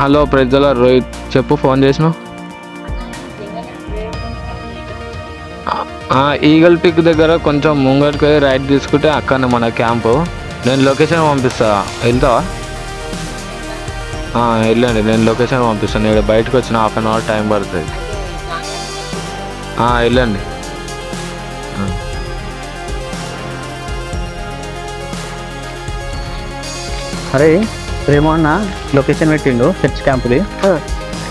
Hello ప్రజల రోహిత్ చెప్పు phone చేసినావు? ఈగల్ పిక్ దగ్గర కొంచెం ముంగడికి పోయి రైట్ తీసుకుంటే అక్కడనే మన క్యాంపు. నేను లొకేషన్ పంపిస్తా. వెళ్తావా? వెళ్ళండి. నేను లొకేషన్ పంపిస్తాను ఇక్కడ బయటకు వచ్చిన హాఫ్ అన్ అవర్ టైం పడుతుంది. వెళ్ళండి. అరే రేమో అన్న లొకేషన్ పెట్టిండు చర్చ్ క్యాంప్ది.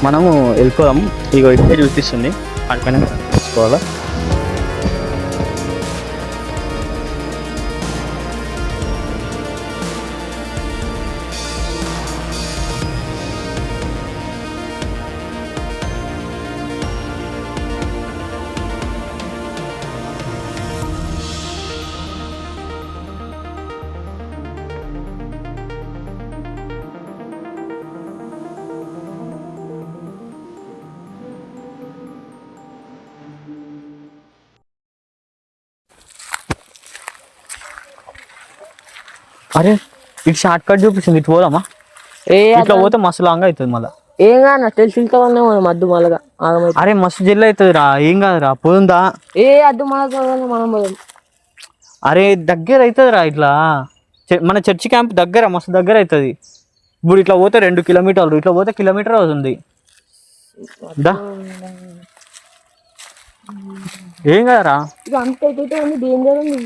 మనము వెళ్ళిపోదాం ఇగో ఇక్కడే చూపిస్తుంది. అక్కడనే తీసుకోవాలా అరే ఇటు షార్ట్ కట్ చూపిస్తుంది ఇటు పోదామా? ఏ ఇట్లా పోతే మస్తు లాంగ్ అవుతుంది మళ్ళీ. ఏం కాదు తెలిసి ఇంకా ఉన్నాం మనం మద్దు మళ్ళగా అరే మస్తు జిల్లు అవుతుంది రా ఏం కాదురా పోతుందా ఏ అద్దు మళ్ళగా మనం పోదాం. అరే దగ్గర అవుతుంది రా ఇట్లా మన చర్చి క్యాంప్ దగ్గర మస్తు దగ్గర అవుతుంది. ఇప్పుడు ఇట్లా పోతే రెండు కిలోమీటర్లు ఇట్లా పోతే కిలోమీటర్ అవుతుంది. దా. ఏం కదరా? ఇక అంత డేంజర్ ఉంది.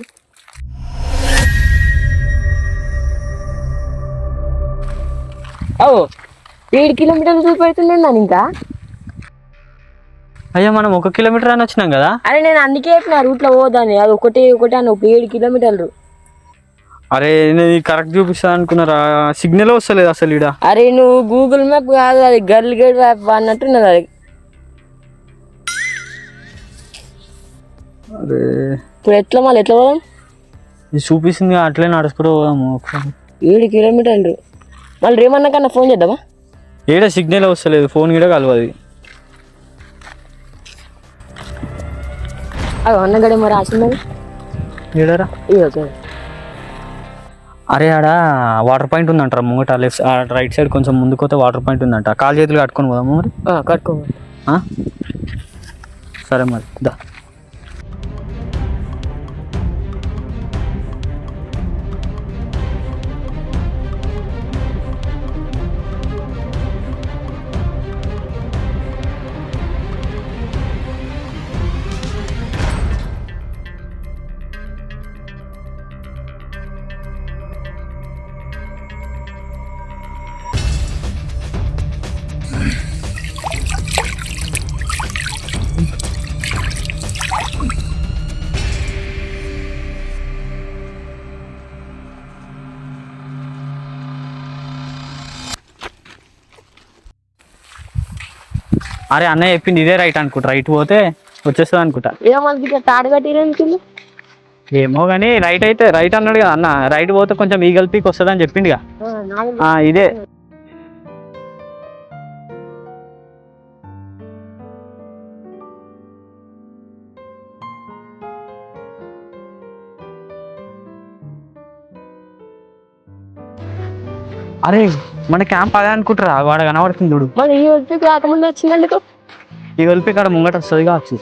ఓ ఏడు కిలోమీటర్లు చూపెడుతుంది నన్ను ఇంకా. అయ్యా మనం ఒక కిలోమీటర్ అని వచ్చినాం కదా? అరే నేను అందుకే చెప్పిన రూట్లో పోదాని అది ఒకటి ఒకటి అని ఒక ఏడు కిలోమీటర్లు. అరే నేను కరెక్ట్ చూపిస్తా అనుకున్నారా? సిగ్నల్ వస్తలేదు అసలు ఇడ అరే నువ్వు గూగుల్ మ్యాప్ కాదు అది గర్ల్ గైడ్ మ్యాప్ అన్నట్టున్నది అది. అరే. ఇప్పుడు ఎట్లా మళ్ళీ ఎట్లా పోదాం? ఇది చూపిస్తుంది అట్లే నడుచుకుంటూ పోదాము ఒకసారి. ఏడు కిలోమీటర్లు. మళ్ళీ రేమన్నా కన్నా ఫోన్ చేద్దామా? ఏడ సిగ్నల్ వస్తలేదు ఫోన్ కూడా కలవది. అవి అన్నగడేమో రాసిందని ఏడరా? ఓకే అరే ఆడ వాటర్ పాయింట్ ఉందంటారా ముంగట లెఫ్ట్ రైట్ సైడ్ కొంచెం ముందుకు పోతే వాటర్ పాయింట్ ఉందంట. కాలు చేతులు కట్టుకొని పోదాము మరి? కట్టుకో ఆ? సరే మరి దా. అరే అన్నయ్య చెప్పింది ఇదే రైట్ అనుకుంటా. రైట్ పోతే వచ్చేస్తుంది అనుకుంటా. ఏమో మనకి ఇట్లా తాడు కట్టిరనుకుంది ఏమో కానీ రైట్ అయితే రైట్ అన్నాడు కదా అన్న. రైట్ పోతే కొంచెం ఈగల్ పీక్ వస్తుంది అని చెప్పిండుగా. ఆ, ఇదే. అరే మన క్యాంప్ అదే అనుకుంటారా? వాడు కనబడుతుంది చూడు. మరి ఈ వచ్చి రాకముందు వచ్చినందుకు ఈ కలిపి ఇక్కడ ముంగట వస్తుంది కావచ్చు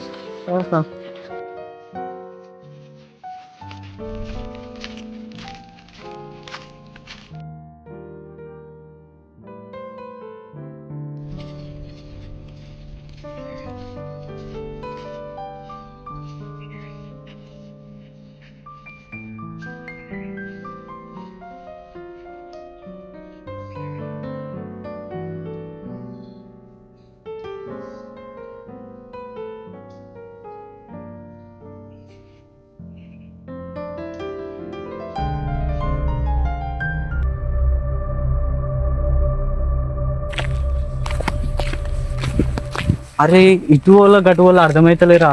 అరే ఇటు వాళ్ళ గటు వాళ్ళ అర్థమైతలేరా?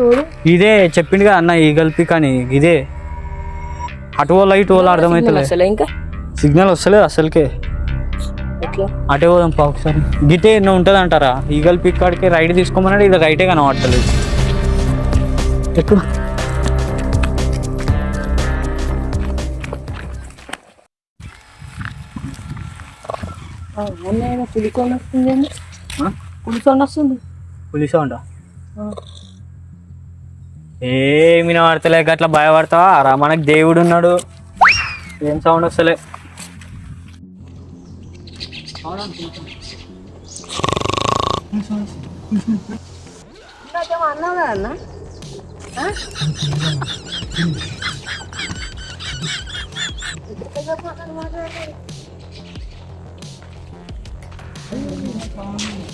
రోడ్. ఇదే చెప్పిండుగా అన్న ఈ గల్పి కానీ ఇదే. అటు వాళ్ళ ఇటు వాళ్ళ అర్థమైతలే. అసలు ఇంకా? సిగ్నల్ వస్తలేదు అసలుకే. అటే పోదాం పా ఒకసారి. గిటే ఎన్నో ఉంటుంది అంటారా ఈగల్ పిక్ కాడికి రైట్ తీసుకోమన్నాడు ఇది రైటే కనబడతలేదు. ఎక్కువ. పులికొండ వస్తుంది ఆ? పులికొండ వస్తుంది. పులిస్ సౌండ్ ఏ మిన పడతలే అట్లా భయపడతావా? రా మనకు దేవుడు ఉన్నాడు. ఏం సౌండ్ వస్తలే? అన్నావు అన్న?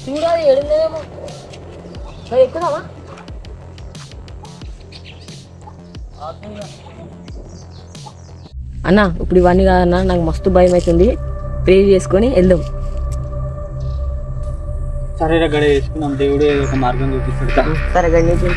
చూడాలి ఏడుందేమో. ఎక్కుదామా? అన్న ఇప్పుడు ఇవన్నీ కాదన్నా నాకు మస్తు భయం అవుతుంది ప్రే చేసుకొని వెళ్దాం. సరే గడ వేసుకున్నాం దేవుడు ఒక మార్గం చూపిస్తాడు. సరే గణేష్.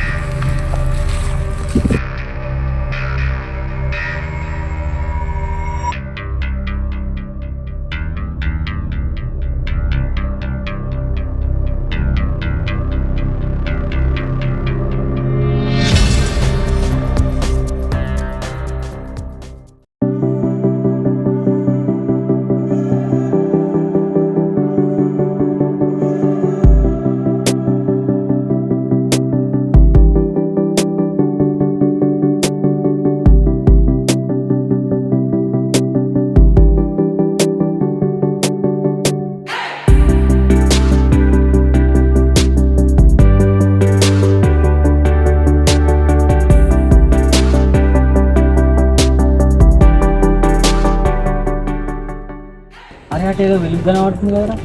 అరే ఏదో వెలుగు కనబడుతుంది కదరా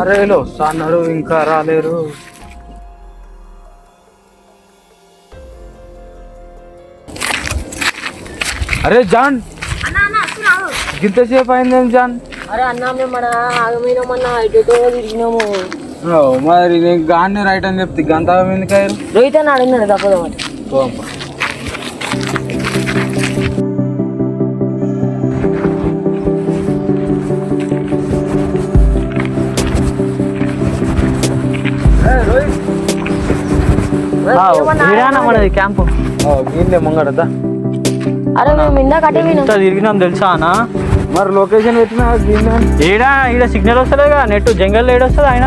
అరే వస్తున్నారు ఇంకా రాలేరు. అరే జాన్. ఇంతసేపు అయిందేం జాన్? అరే అన్న మేము మన ఆగమైనామన్నా ఇటు తిరిగినాము. మరి నేను గాన్ని రైట్ అని చెప్తే గంత ఎందుకు అయ్యారు? రోహిత్ అన్న అడిగినాడు తప్పదు ఇరానా మనది క్యాంపు. గీన్లే ముంగడదా అరే మేము ఇందాక అటే పోయినాం ఇంత తిరిగినాం తెలుసా అన్న? మరి లొకేషన్ పెట్టినా ఏడా ఈడ సిగ్నల్ వస్తలేగా నెట్ జంగల్ ఏడు వస్తుంది ఆయన.